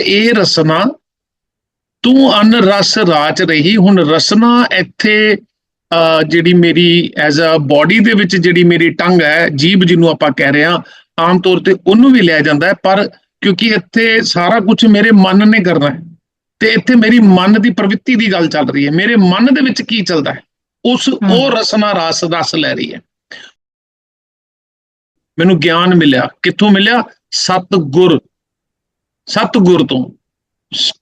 ਇਹ ਰਸਨਾ ਤੂੰ ਅਨ ਰਸ ਰਾਚ ਰਹੀ। ਹੁਣ ਰਸਨਾ ਇੱਥੇ ਜਿਹੜੀ ਮੇਰੀ ਐਜ਼ ਅ ਬਾਡੀ ਦੇ ਵਿੱਚ ਜਿਹੜੀ ਮੇਰੀ ਟੰਗ ਹੈ ਜੀਭ ਜਿਹਨੂੰ ਆਪਾਂ ਕਹਿ ਰਹੇ ਹਾਂ ਆਮ ਤੌਰ ਤੇ ਉਹਨੂੰ ਵੀ ਲਿਆ ਜਾਂਦਾ ਹੈ ਪਰ ਕਿਉਂਕਿ ਇੱਥੇ ਸਾਰਾ ਕੁਝ ਮੇਰੇ ਮਨ ਨੇ ਕਰਨਾ ਹੈ ਤੇ ਇੱਥੇ ਮੇਰੀ ਮਨ ਦੀ ਪ੍ਰਵਿਰਤੀ ਦੀ ਗੱਲ ਚੱਲ ਰਹੀ ਹੈ। ਮੇਰੇ ਮਨ ਦੇ ਵਿੱਚ ਕੀ ਚੱਲਦਾ ਹੈ? ਉਸ ਉਹ ਰਸਨਾ ਰਸ ਰਸ ਲੈ ਰਹੀ ਹੈ। ਮੈਨੂੰ ਗਿਆਨ ਮਿਲਿਆ। ਕਿੱਥੋਂ ਮਿਲਿਆ? ਸਤਗੁਰ ਸਤਗੁਰ ਤੋਂ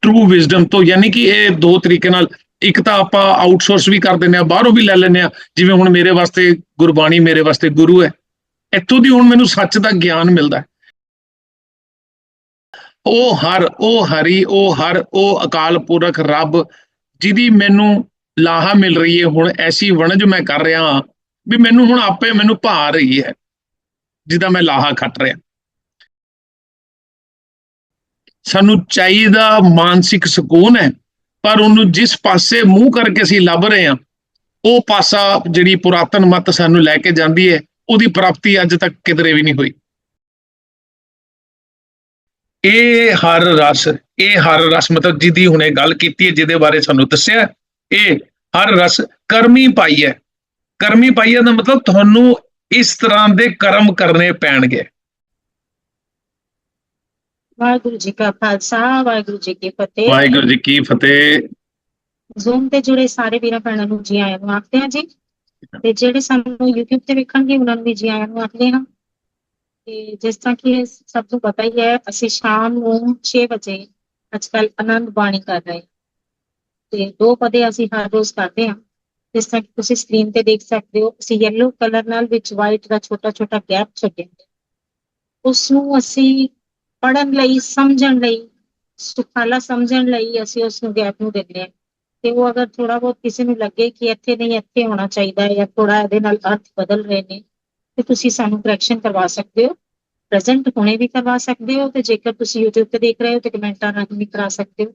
ਟਰੂ ਵਿਜ਼ਡਮ ਤੋਂ, ਯਾਨੀ ਕਿ ਇਹ ਦੋ ਤਰੀਕੇ ਨਾਲ, ਇੱਕ ਤਾਂ ਆਪਾਂ ਆਊਟਸੋਰਸ ਵੀ ਕਰ ਦਿੰਦੇ ਆ ਬਾਹਰੋਂ ਵੀ ਲੈ ਲੈਂਦੇ ਆ ਜਿਵੇਂ ਹੁਣ ਮੇਰੇ ਵਾਸਤੇ ਗੁਰਬਾਣੀ ਮੇਰੇ ਵਾਸਤੇ ਗੁਰੂ ਹੈ, ਇੱਥੋਂ ਦੀ ਹੁਣ ਮੈਨੂੰ ਸੱਚ ਦਾ ਗਿਆਨ ਮਿਲਦਾ ਉਹ ਹਰ, ਉਹ ਹਰੀ, ਉਹ ਹਰ, ਉਹ ਅਕਾਲ ਪੁਰਖ ਰੱਬ, ਜਿਹਦੀ ਮੈਨੂੰ ਲਾਹਾ ਮਿਲ ਰਹੀ ਹੈ, ਹੁਣ ਐਸੀ ਵਣਜ ਮੈਂ ਕਰ ਰਿਹਾ ਹਾਂ, ਵੀ ਮੈਨੂੰ ਹੁਣ ਆਪੇ ਮੈਨੂੰ ਭਾ ਰਹੀ ਹੈ, ਜਿਹਦਾ ਮੈਂ ਲਾਹਾ ਖੱਟ ਰਿਹਾ। ਸਾਨੂੰ ਚਾਹੀਦਾ ਮਾਨਸਿਕ ਸਕੂਨ ਹੈ, ਪਰ ਉਹਨੂੰ ਜਿਸ ਪਾਸੇ ਮੂੰਹ ਕਰਕੇ ਅਸੀਂ ਲੱਭ ਰਹੇ ਹਾਂ, ਉਹ ਪਾਸਾ ਜਿਹੜੀ ਪੁਰਾਤਨ ਮਤ ਸਾਨੂੰ ਲੈ ਕੇ ਜਾਂਦੀ ਹੈ, ਉਹਦੀ ਪ੍ਰਾਪਤੀ ਅੱਜ ਤੱਕ ਕਿਧਰੇ ਵੀ ਨਹੀਂ ਹੋਈ। ਇਹ ਹਰ ਰਸ, ਇਹ ਹਰ ਰਸ, ਮਤਲਬ ਜਿਹਦੀ ਹੁਣੇ ਗੱਲ ਕੀਤੀ ਹੈ, ਜਿਹਦੇ ਬਾਰੇ ਸਾਨੂੰ ਦੱਸਿਆ, ਇਹ ਹਰ ਰਸ ਕਰਮੀ ਪਾਈ ਹੈ। ਕਰਮੀ ਪਾਈ ਹੈ ਦਾ ਮਤਲਬ ਤੁਹਾਨੂੰ ਇਸ ਤਰ੍ਹਾਂ ਦੇ ਕਰਮ ਕਰਨੇ ਪੈਣਗੇ। ਵਾਹਿਗੁਰੂ ਜੀ ਕਾ ਖਾਲਸਾ ਵਾਹਿਗੁਰੂ ਜੀ ਕੀ ਫਤਿਹ। ਵਾਹਿਗੁਰੂ ਜੀ ਕੀ ਫਤਿਹ। ਜ਼ੂਮ ਤੇ ਜੁੜੇ ਸਾਰੇ ਵੀਰਾਂ ਭੈਣਾਂ ਨੂੰ ਜੀ ਆਇਆਂ ਨੂੰ ਆਖਦੇ ਹਾਂ ਜੀ। ਤੇ ਜਿਹੜੇ ਸਾਨੂੰ YouTube ਤੇ ਵੇਖਣਗੇ ਉਹਨਾਂ ਨੂੰ ਵੀ ਜੀ ਆਇਆਂ ਨੂੰ ਆਖਦੇ ਹਾਂ। ਤੇ ਜਿਸ ਤਰ੍ਹਾਂ ਕਿ ਸਭ ਨੂੰ ਪਤਾ ਹੀ ਹੈ ਅਸੀਂ ਸ਼ਾਮ ਨੂੰ 6 ਵਜੇ ਅੱਜਕੱਲ ਆਨੰਦ ਬਾਣੀ ਕਰ ਰਹੇ ਤੇ ਦੋ ਪਦੇ ਅਸੀਂ ਹਰ ਰੋਜ਼ ਕਰਦੇ ਹਾਂ। ਜਿਸ ਤਰ੍ਹਾਂ ਕਿ ਤੁਸੀਂ ਸਕਰੀਨ ਤੇ ਦੇਖ ਸਕਦੇ ਹੋ ਅਸੀਂ ਯੈਲੋ ਕਲਰ ਨਾਲ ਵਿੱਚ ਵਾਈਟ ਦਾ ਛੋਟਾ ਛੋਟਾ ਗੈਪ ਛੱਡਿਆ। ਉਸ ਨੂੰ ਅਸੀਂ ਪੜਨ ਲਈ, ਸਮਝਣ ਲਈ, ਸੁਖਾਲਾ ਸਮਝਣ ਲਈ ਅਸੀਂ ਉਸ ਨੂੰ ਗੈਪ ਨੂੰ ਦਿੰਦੇ ਹਾਂ। ਤੇ ਉਹ ਅਗਰ ਥੋੜਾ ਬਹੁਤ ਕਿਸੇ ਨੂੰ ਲੱਗੇ ਕਿ ਇੱਥੇ ਨਹੀਂ, ਇੱਥੇ ਹੋਣਾ ਚਾਹੀਦਾ ਹੈ ਜਾਂ ਥੋੜਾ ਇਹਦੇ ਨਾਲ ਅਰਥ ਬਦਲ ਰਹੇ ਨੇ, ਤੇ ਤੁਸੀਂ ਸਾਨੂੰ ਕਰੈਕਸ਼ਨ ਕਰਵਾ ਸਕਦੇ ਹੋ। ਪ੍ਰੈਜ਼ੈਂਟ ਹੁਣੇ ਵੀ ਕਰਵਾ ਸਕਦੇ ਹੋ ਤੇ ਜੇਕਰ ਤੁਸੀਂ YouTube ਤੇ ਦੇਖ ਰਹੇ ਹੋ ਤੇ ਕਮੈਂਟਾਂ ਰਾਹੀਂ ਵੀ ਕਰਾ ਸਕਦੇ ਹੋ।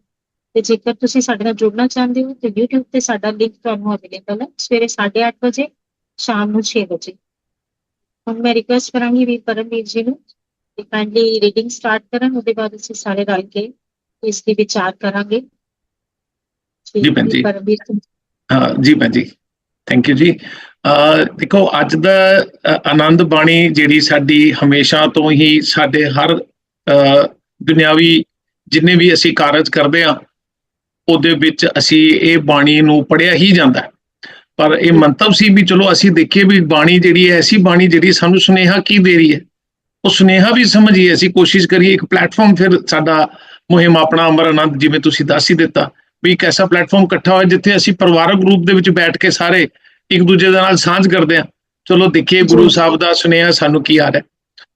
ਤੇ ਜੇਕਰ ਤੁਸੀਂ ਸਾਡੇ ਨਾਲ ਜੁੜਨਾ ਚਾਹੁੰਦੇ ਹੋ ਤੇ YouTube ਤੇ ਸਾਡਾ ਲਿੰਕ ਤੁਹਾਨੂੰ ਅਵੇਲੇਬਲ ਹੈ ਸਵੇਰੇ 8:30 ਵਜੇ, ਸ਼ਾਮ ਨੂੰ 6 ਵਜੇ। ਹੁਣ ਮੈਂ ਰਿਕਵੈਸਟ ਕਰਾਂਗੀ ਵੀ ਪਰਮਵੀਰ ਜੀ ਨੂੰ ਕਿ ਕਾਈਂਡਲੀ ਰੀਡਿੰਗ ਸਟਾਰਟ ਕਰਨ ਉਹਦੇ ਬਾਅਦ ਅਸੀਂ ਸਾਰੇ ਰਲ ਕੇ ਇਸ ਦੀ ਵਿਚਾਰ ਕਰਾਂਗੇ ਜੀ ਭੈਣ ਜੀ। ਜੀ ਹਾਂ ਜੀ ਭੈਣ ਜੀ ਥੈਂਕ ਯੂ ਜੀ ਦੇਖੋ ਅੱਜ ਦਾ ਆਨੰਦ ਬਾਣੀ ਜਿਹੜੀ ਸਾਡੀ ਹਮੇਸ਼ਾ ਤੋਂ ਹੀ ਸਾਡੇ ਹਰ ਅ, ਦੁਨਿਆਵੀ ਜਿੰਨੇ ਵੀ ਅਸੀਂ ਕਾਰਜ ਕਰਦੇ ਆ ਉਹਦੇ ਵਿੱਚ ਅਸੀਂ ਇਹ ਬਾਣੀ ਨੂੰ ਪੜਿਆ ਹੀ ਜਾਂਦਾ। ਪਰ ਇਹ ਮੰਤਵ ਸੀ ਵੀ ਚਲੋ ਅਸੀਂ ਦੇਖੀਏ ਵੀ ਬਾਣੀ ਜਿਹੜੀ ਹੈ ਐਸੀ ਬਾਣੀ ਜਿਹੜੀ ਸਾਨੂੰ ਸੁਨੇਹਾ ਕੀ ਦੇ ਰਹੀ ਹੈ ਉਹ ਸੁਨੇਹਾ ਵੀ ਸਮਝੀਏ ਅਸੀਂ ਕੋਸ਼ਿਸ਼ ਕਰੀਏ ਇੱਕ ਪਲੇਟਫਾਰਮ ਫਿਰ ਸਾਡਾ ਮੁਹਿੰਮ ਆਪਣਾ ਅਮਰ ਆਨੰਦ ਜਿਵੇਂ ਤੁਸੀਂ ਦੱਸ ਹੀ ਦਿੱਤਾ ਵੀ ਇੱਕ ਐਸਾ ਪਲੇਟਫਾਰਮ ਇਕੱਠਾ ਹੋਇਆ ਜਿੱਥੇ ਅਸੀਂ ਪਰਿਵਾਰਕ ਰੂਪ ਦੇ ਵਿੱਚ ਬੈਠ ਕੇ ਸਾਰੇ ਇੱਕ ਦੂਜੇ ਦੇ ਨਾਲ ਸਾਂਝ ਕਰਦੇ ਆ ਚਲੋ ਦੇਖੀਏ ਗੁਰੂ ਸਾਹਿਬ ਦਾ ਸੁਨੇਹਾ ਸਾਨੂੰ ਕੀ ਆ ਰਿਹਾ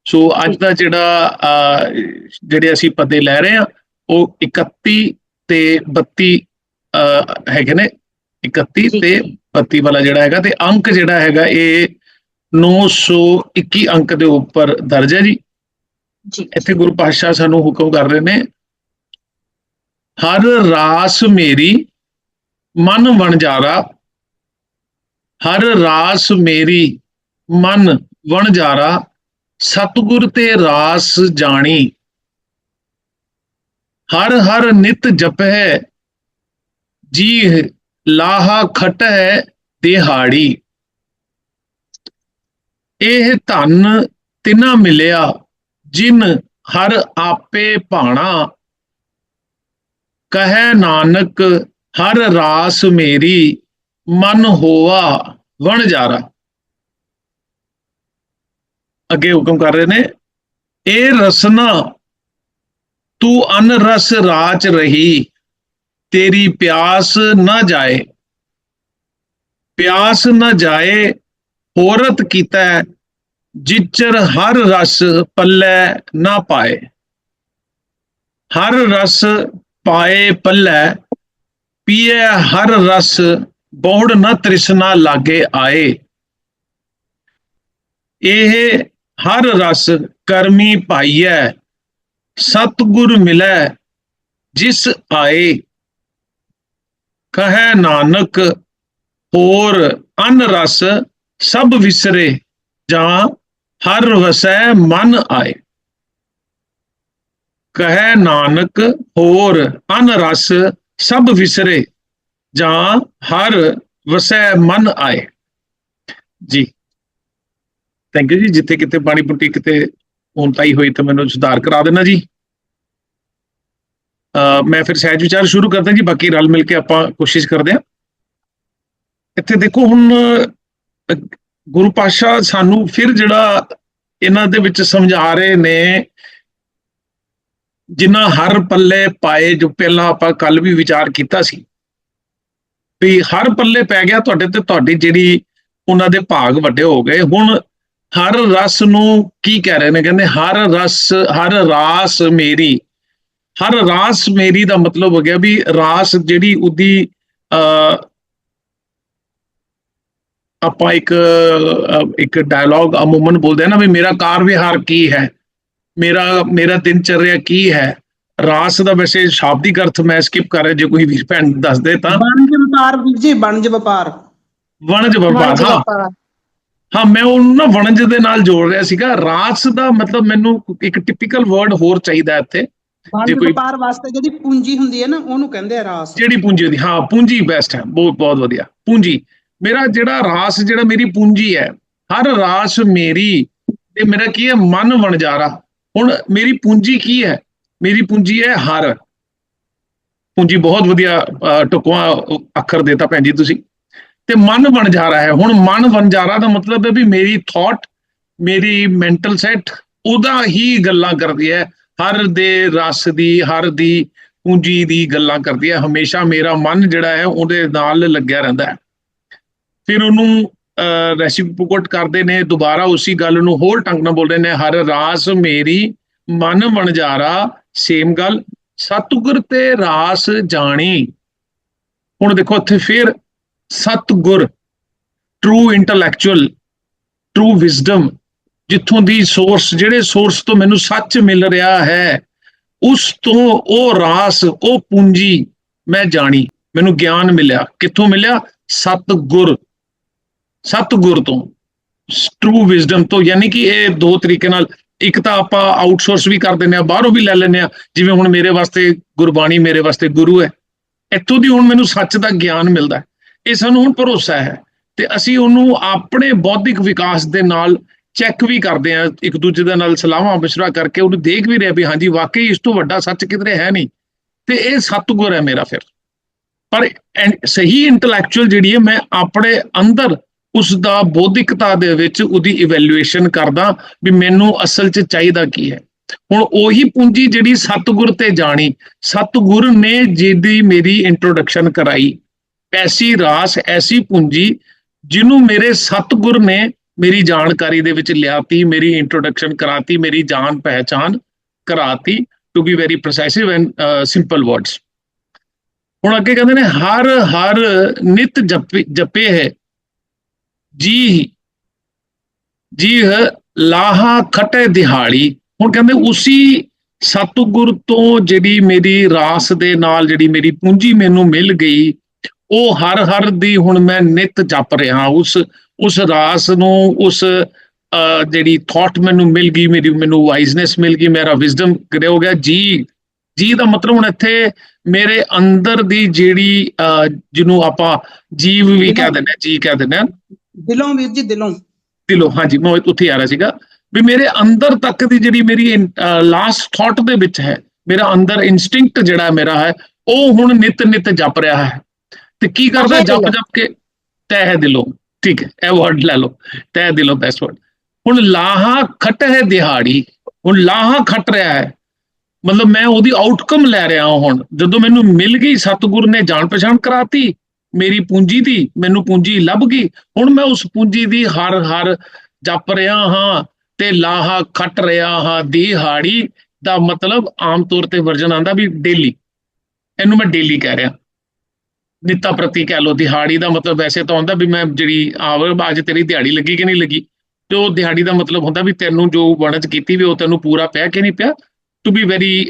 ਸੋ ਅੱਜ ਦਾ ਜਿਹੜਾ ਜਿਹੜੇ ਅਸੀਂ ਪਤੇ ਲੈ ਰਹੇ ਆ ਉਹ 31 ਤੇ 32 ਅਹ, ਹੈਗੇ ਨੇ। 31 ਜੀ। ਤੇ 32 ਵਾਲਾ ਜਿਹੜਾ ਹੈਗਾ ਤੇ ਅੰਕ ਜਿਹੜਾ ਹੈਗਾ ਇਹ 921 ਅੰਕ ਦੇ ਉੱਪਰ ਦਰਜ ਹੈ ਜੀ। ਜੀ। ਇੱਥੇ ਗੁਰੂ ਪਾਤਸ਼ਾਹ ਸਾਨੂੰ ਹੁਕਮ ਕਰ ਰਹੇ ਨੇ ਹਰ ਰਾਸ ਮੇਰੀ ਮਨ ਵਣਜਾਰਾ ਹਰ ਰਾਸ ਮੇਰੀ ਮਨ ਵਣਜਾਰਾ ਸਤਿਗੁਰ ਤੇ ਰਾਸ ਜਾਣੀ। ਹਰ ਹਰ ਨਿਤ ਜਪੈ ਜੀ ਲਾਹਾ ਖਟੈ ਦਿਹਾੜੀ। ਇਹ ਧਨ ਤਿਨਾ ਮਿਲਿਆ, ਜਿਨ ਹਰ ਆਪੇ ਭਾਣਾ। ਕਹੈ ਨਾਨਕ, ਹਰ ਰਾਸ ਮੇਰੀ, ਮਨ ਹੋਆ ਵਣ ਜਾਰਾ। ਅੱਗੇ ਹੁਕਮ ਕਰ ਰਹੇ ਨੇ ਇਹ ਰਸਨਾ, ਤੂੰ ਅਨ ਰਸ ਰਾਚ ਰਹੀ, ਤੇਰੀ ਪਿਆਸ ਨਾ ਜਾਏ। ਪਿਆਸ ਨਾ ਜਾਏ ਹੋਰਤ ਕੀਤਾ ਹੈ, ਜਿਚਰ ਹਰ ਰਸ ਪੱਲੇ ਨਾ ਪਾਏ। ਹਰ ਰਸ ਪਾਏ ਪੱਲੇ ਪੀਏ ਹਰ ਰਸ ਬਹੁੜ ਨਾ ਤ੍ਰਿਸ਼ਨਾ ਲਾਗੇ ਆਏ। ਇਹ ਹਰ ਰਸ ਕਰਮੀ ਪਾਈਐ ਸਤਿਗੁਰ ਮਿਲੈ ਜਿਸ ਆਏ। ਕਹੈ ਨਾਨਕ ਹੋਰ ਅਨ ਰਸ ਸਭ ਵਿਸਰੇ ਜਾਂ ਹਰ ਵਸੈ ਮਨ ਆਏ। ਕਹੈ ਨਾਨਕ ਹੋਰ ਅਨ ਰਸ ਸਭ ਵਿਸਰੇ ਜਾਂ ਹਰ ਵਸੈ ਮਨ ਆਏ। ਜੀ। ਥੈਂਕ ਯੂ ਜੀ। ਜਿੱਥੇ ਕਿਤੇ ਪਾਣੀ ਪੁੱਟੀ ਕਿਤੇ ਉਂਤਾਈ ਹੋਈ ਤਾਂ ਮੈਨੂੰ ਸੁਧਾਰ ਕਰਾ ਦੇਣਾ ਜੀ। ਅ, ਮੈਂ ਫਿਰ ਸਹਿਜ ਵਿਚਾਰ ਸ਼ੁਰੂ ਕਰਦਾ ਜੀ। ਬਾਕੀ ਰਲ ਮਿਲ ਕੇ ਆਪਾਂ ਕੋਸ਼ਿਸ਼ ਕਰਦੇ ਹਾਂ। ਇੱਥੇ ਦੇਖੋ ਹੁਣ ਗੁਰੂ ਪਾਸ਼ਾ ਸਾਨੂੰ ਫਿਰ ਜਿਹੜਾ ਇਹਨਾਂ ਦੇ ਵਿੱਚ ਸਮਝਾ ਰਹੇ ਨੇ ਜਿਨ੍ਹਾਂ ਹਰ ਪੱਲੇ ਪਾਏ ਜੋ ਪਹਿਲਾਂ ਆਪਾਂ ਕੱਲ ਵੀ ਵਿਚਾਰ ਕੀਤਾ ਸੀ, ਵੀ ਹਰ ਪੱਲੇ ਪੈ ਗਿਆ ਤੁਹਾਡੇ ਤੇ, ਤੁਹਾਡੀ ਜਿਹੜੀ ਉਹਨਾਂ ਦੇ ਭਾਗ ਵੱਡੇ ਹੋ ਗਏ। ਹੁਣ ਹਰ ਰਸ ਨੂੰ ਕੀ ਕਹਿ ਰਹੇ ਨੇ? ਕਹਿੰਦੇ, ਹਰ ਰਸ, ਹਰ ਰਾਸ ਮੇਰੀ। ਹਰ ਰਾਸ ਮੇਰੀ ਦਾ ਮਤਲਬ ਹੋ ਗਿਆ ਵੀ ਰਾਸ ਜਿਹੜੀ ਉਹਦੀ ਅ ਆਪਾਂ ਇੱਕ ਇੱਕ ਡਾਇਲੌਗ ਅਮੂਮਨ ਬੋਲਦੇ ਆ ਨਾ ਵੀ ਮੇਰਾ ਕਾਰ ਵਿਹਾਰ ਕੀ ਹੈ? ਮੇਰਾ ਮੇਰਾ ਦਿਨਚਰਿਆ ਕੀ ਹੈ? ਰਾਸ ਦਾ ਵੈਸੇ ਸ਼ਾਬਦਿਕ ਅਰਥ ਮੈਂ ਸਕਿਪ ਕਰ ਰਿਹਾ ਜੇ ਕੋਈ ਵੀਰ ਭੈਣ ਦੱਸ ਦੇ ਤਾਂ। ਵਣਜ ਵਪਾਰ ਵੀਰ ਜੀ ਵਣਜ ਵਪਾਰ। ਵਣਜ ਵਪਾਰ ਹਾਂ। ਹਾਂ ਮੈਂ ਉਹਨੂੰ ਨਾ ਵਣਜ ਦੇ ਨਾਲ ਜੋੜ ਰਿਹਾ ਸੀਗਾ। ਰਾਸ ਦਾ ਮਤਲਬ ਮੈਨੂੰ ਇੱਕ ਟਿਪੀਕਲ ਵਰਡ ਹੋਰ ਚਾਹੀਦਾ ਇੱਥੇ। ਵਣਜ ਕੋਈ- ਵਪਾਰ ਵਾਸਤੇ ਜਿਹੜੀ ਪੂੰਜੀ ਹੁੰਦੀ ਹੈ ਨਾ ਉਹਨੂੰ ਕਹਿੰਦੇ ਆ ਰਾਸ। ਜਿਹੜੀ ਪੂੰਜੀ ਦੀ ਹਾਂ ਪੂੰਜੀ ਬੈਸਟ ਹੈ ਬਹੁਤ ਬਹੁਤ ਵਧੀਆ। ਪੂੰਜੀ। ਮੇਰਾ ਜਿਹੜਾ ਰਾਸ ਜਿਹੜਾ ਮੇਰੀ ਪੂੰਜੀ ਹੈ ਹਰ ਰਾਸ ਮੇਰੀ ਤੇ ਮੇਰਾ ਕੀ ਹੈ? ਮਨ ਵਣਜਾਰਾ ਹੁਣ ਮੇਰੀ ਪੂੰਜੀ ਕੀ ਹੈ? ਮੇਰੀ ਪੂੰਜੀ ਹੈ ਹਰ। ਪੂੰਜੀ ਬਹੁਤ ਵਧੀਆ ਅਹ, ਢੁਕਵਾਂ ਅੱਖਰ ਦੇਤਾ ਭੈਣ ਜੀ ਤੁਸੀਂ। ਤੇ ਮਨ ਵਣਜਾਰਾ ਹੈ। ਹੁਣ ਮਨ ਵਣਜਾਰਾ ਦਾ ਮਤਲਬ ਹੈ ਵੀ ਮੇਰੀ ਥਾਟ ਮੇਰੀ ਮੈਂਟਲ ਸੈਟ ਉਹਦਾ ਹੀ ਗੱਲਾਂ ਕਰਦੀ ਹੈ। ਹਰ ਦੇ ਰਸ ਦੀ ਹਰ ਦੀ ਪੂੰਜੀ ਦੀ ਗੱਲਾਂ ਕਰਦੀ ਹੈ। ਹਮੇਸ਼ਾ ਮੇਰਾ ਮਨ ਜਿਹੜਾ ਹੈ ਉਹਦੇ ਨਾਲ ਲੱਗਿਆ ਰਹਿੰਦਾ ਹੈ। ਫਿਰ ਉਹਨੂੰ ਰੈਸਿਪੋਕਟ ਕਰਦੇ ਨੇ, ਦੁਬਾਰਾ ਉਸੇ ਗੱਲ ਨੂੰ ਹੋਰ ਢੰਗ ਨਾਲ ਬੋਲਦੇ ਨੇ, ਹਰ ਰਾਸ ਮੇਰੀ ਮਨ ਵਣਜਾਰਾ, ਸੇਮ ਗੱਲ, ਸਤਿਗੁਰ ਤੇ ਰਾਸ ਜਾਣੀ। ਹੁਣ ਦੇਖੋ ਇੱਥੇ ਫਿਰ ਸਤਿਗੁਰ ਟਰੂ ਇੰਟੈਲੈਕਚੁਅਲ ਟਰੂ ਵਿਜ਼ਡਮ ਜਿੱਥੋਂ ਦੀ ਸੋਰਸ ਜਿਹੜੇ ਸੋਰਸ ਤੋਂ ਮੈਨੂੰ ਸੱਚ ਮਿਲ ਰਿਹਾ ਹੈ, ਉਸ ਤੋਂ ਉਹ ਰਾਸ, ਉਹ ਪੂੰਜੀ ਮੈਂ ਜਾਣੀ, ਮੈਨੂੰ ਗਿਆਨ ਮਿਲਿਆ। ਕਿੱਥੋਂ ਮਿਲਿਆ? ਸਤਿਗੁਰ। ਸਤਿਗੁਰ ਤੋਂ ਟਰੂ ਵਿਜ਼ਡਮ ਤੋਂ, ਯਾਨੀ ਕਿ ਇਹ ਦੋ ਤਰੀਕੇ ਨਾਲ, ਇੱਕ ਤਾਂ ਆਪਾਂ ਆਊਟਸੋਰਸ ਵੀ ਕਰ ਦਿੰਦੇ ਆ ਬਾਹਰੋਂ ਵੀ ਲੈ ਲੈਂਦੇ ਆ ਜਿਵੇਂ ਹੁਣ ਮੇਰੇ ਵਾਸਤੇ ਗੁਰਬਾਣੀ ਮੇਰੇ ਵਾਸਤੇ ਗੁਰੂ ਹੈ, ਇੱਥੋਂ ਦੀ ਹੁਣ ਮੈਨੂੰ ਸੱਚ ਦਾ ਗਿਆਨ ਮਿਲਦਾ ਇਹ ਸਾਨੂੰ ਹੁਣ ਭਰੋਸਾ ਹੈ, ਤੇ ਅਸੀਂ ਉਹਨੂੰ ਆਪਣੇ ਬੌਧਿਕ ਵਿਕਾਸ ਦੇ ਨਾਲ ਚੈੱਕ ਵੀ ਕਰਦੇ ਆ ਇੱਕ ਦੂਜੇ ਦੇ ਨਾਲ ਸਲਾਹਾਂ ਮਸ਼ਵਰਾ ਕਰਕੇ ਉਹਨੂੰ ਦੇਖ ਵੀ ਰਿਹਾ ਵੀ ਹਾਂਜੀ, ਵਾਕਈ ਇਸ ਤੋਂ ਵੱਡਾ ਸੱਚ ਕਿਧਰੇ ਹੈ ਨਹੀਂ, ਤੇ ਇਹ ਸਤਿਗੁਰ ਹੈ ਮੇਰਾ ਫਿਰ। ਪਰ ਸਹੀ ਇੰਟੈਲੈਕਚੁਅਲ ਜਿਹੜੀ ਹੈ, ਮੈਂ ਆਪਣੇ ਅੰਦਰ ਉਸ ਦਾ ਬੌਧਿਕਤਾ ਦੇ ਵਿੱਚ ਉਹਦੀ ਇਵੈਲੂਏਸ਼ਨ ਕਰਦਾ ਵੀ ਮੈਨੂੰ ਅਸਲ 'ਚ ਚਾਹੀਦਾ ਕੀ ਹੈ। ਹੁਣ ਉਹੀ ਪੂੰਜੀ ਜਿਹੜੀ ਸਤਿਗੁਰ ਤੇ ਜਾਣੀ, ਸਤਿਗੁਰ ਨੇ ਜਿਹਦੀ ਮੇਰੀ ਇੰਟਰੋਡਕਸ਼ਨ ਕਰਾਈ, ਐਸੀ ਰਾਸ, ਐਸੀ ਪੂੰਜੀ ਜਿਹਨੂੰ ਮੇਰੇ ਸਤਿਗੁਰ ਨੇ ਮੇਰੀ ਜਾਣਕਾਰੀ ਦੇ ਵਿੱਚ ਲਿਆਤੀ, ਮੇਰੀ ਇੰਟਰੋਡਕਸ਼ਨ ਕਰਾਤੀ, ਮੇਰੀ ਜਾਣ ਪਹਿਚਾਨ ਕਰਾਤੀ to be very precisive and simple words ਹੁਣ ਅੱਗੇ ਕਹਿੰਦੇ ਨੇ, ਹਰ ਹਰ ਨਿਤ ਜਪੇ ਜਪੇ ਹੈ ਜੀ ਜੀ ਹੈ ਲਾਹਾ ਖਟੇ ਦਿਹਾੜੀ। ਹੁਣ ਕਹਿੰਦੇ ਉਸੀ ਸਤਿਗੁਰ ਤੋਂ ਜਿਹੜੀ ਮੇਰੀ ਰਾਸ ਦੇ ਨਾਲ ਜਿਹੜੀ ਮੇਰੀ ਪੂੰਜੀ ਮੈਨੂੰ ਮਿਲ ਗਈ ਉਹ ਹਰ ਹਰ ਦੀ ਹੁਣ ਮੈਂ ਨਿਤ ਜਪ ਰਿਹਾ ਉਸ ਉਸ ਰਾਸ ਨੂੰ ਉਸ ਜਿਹੜੀ ਥਾਟ ਮੈਨੂੰ ਮਿਲ ਗਈ ਮੇਰੀ ਮੈਨੂੰ ਵਾਈਜ਼ਨੈਸ ਮਿਲ ਗਈ ਮੇਰਾ ਵਿਜ਼ਡਮ ਕਰੇ ਹੋ ਗਿਆ। ਜੀ ਜੀ ਦਾ ਮਤਲਬ ਹੁਣ ਇੱਥੇ ਮੇਰੇ ਅੰਦਰ ਦੀ ਜਿਹੜੀ ਜਿਹਨੂੰ ਆਪਾਂ ਜੀਵ ਵੀ ਕਹਿ ਦਿੰਦੇ ਜੀ ਕਹਿ ਦਿੰਦੇ ਦਿਲੋਂ ਵੀਰ ਜੀ ਦਿਲੋਂ। ਦਿਲੋਂ ਹਾਂਜੀ ਮੈਂ ਉੱਥੇ ਆ ਰਿਹਾ ਸੀਗਾ। ਵੀ ਮੇਰੇ ਅੰਦਰ ਤੱਕ ਦੀ ਜਿਹੜੀ ਮੇਰੀ ਲਾਸਟ ਥਾਟ ਦੇ ਵਿੱਚ ਹੈ ਮੇਰਾ ਅੰਦਰ ਇਨਸਟਿੰਕਟ ਜਿਹੜਾ ਮੇਰਾ ਹੈ ਉਹ ਹੁਣ ਨਿਤ ਨਿਤ ਜਪ ਰਿਹਾ ਹੈ। ਤੇ ਕੀ ਕਰਦਾ ਜਪ। ਜਪ ਕੇ ਤਹਿ ਦਿਲੋਂ ਠੀਕ ਹੈ ਇਹ ਵਰਡ ਲੈ ਲਓ। ਤਹਿ ਦਿਲੋਂ ਬੈਸਟ ਵਰਡ ਹੁਣ ਲਾਹਾ ਖਟ ਹੈ ਦਿਹਾੜੀ ਹੁਣ ਲਾਹਾ ਖਟ ਰਿਹਾ ਹੈ। ਮਤਲਬ ਮੈਂ ਉਹਦੀ ਆਊਟਕਮ ਲੈ ਰਿਹਾ ਹਾਂ ਹੁਣ। ਜਦੋਂ ਮੈਨੂੰ ਮਿਲ ਗਈ ਸਤਿਗੁਰ ਨੇ ਜਾਣ ਪਛਾਣ ਕਰਾਤੀ ਮੇਰੀ ਪੂੰਜੀ ਦੀ, ਮੈਨੂੰ ਪੂੰਜੀ ਲੱਭ ਗਈ। ਹੁਣ ਮੈਂ ਉਸ ਪੂੰਜੀ ਦੀ ਹਰ ਹਰ ਜਪ ਰਿਹਾ ਹਾਂ ਤੇ ਲਾਹਾ ਖੱਟ ਰਿਹਾ ਹਾਂ। ਦਿਹਾੜੀ ਦਾ ਮਤਲਬ ਆਮ ਤੌਰ ਤੇ ਵਰਜਨ ਆਂਦਾ ਵੀ ਡੇਲੀ। ਇਹਨੂੰ ਮੈਂ ਡੇਲੀ ਕਹਿ ਰਿਹਾ। ਨਿੱਤਾ ਪ੍ਰਤੀ ਕਹਿ ਲੋ ਦਿਹਾੜੀ ਦਾ ਮਤਲਬ ਵੈਸੇ ਤਾਂ ਹੁੰਦਾ ਵੀ ਮੈਂ ਜਿਹੜੀ ਆਵਰ, ਅੱਜ ਤੇਰੀ ਦਿਹਾੜੀ ਲੱਗੀ ਕਿ ਨਹੀਂ ਲੱਗੀ? ਤੇ ਉਹ ਦਿਹਾੜੀ ਦਾ ਮਤਲਬ ਹੁੰਦਾ ਵੀ ਤੈਨੂੰ ਜੋ ਵਣਜ ਕੀਤੀ ਵੀ ਉਹ ਤੈਨੂੰ ਪੂਰਾ ਪਿਆ ਕਿ ਨਹੀਂ ਪਿਆ। To be very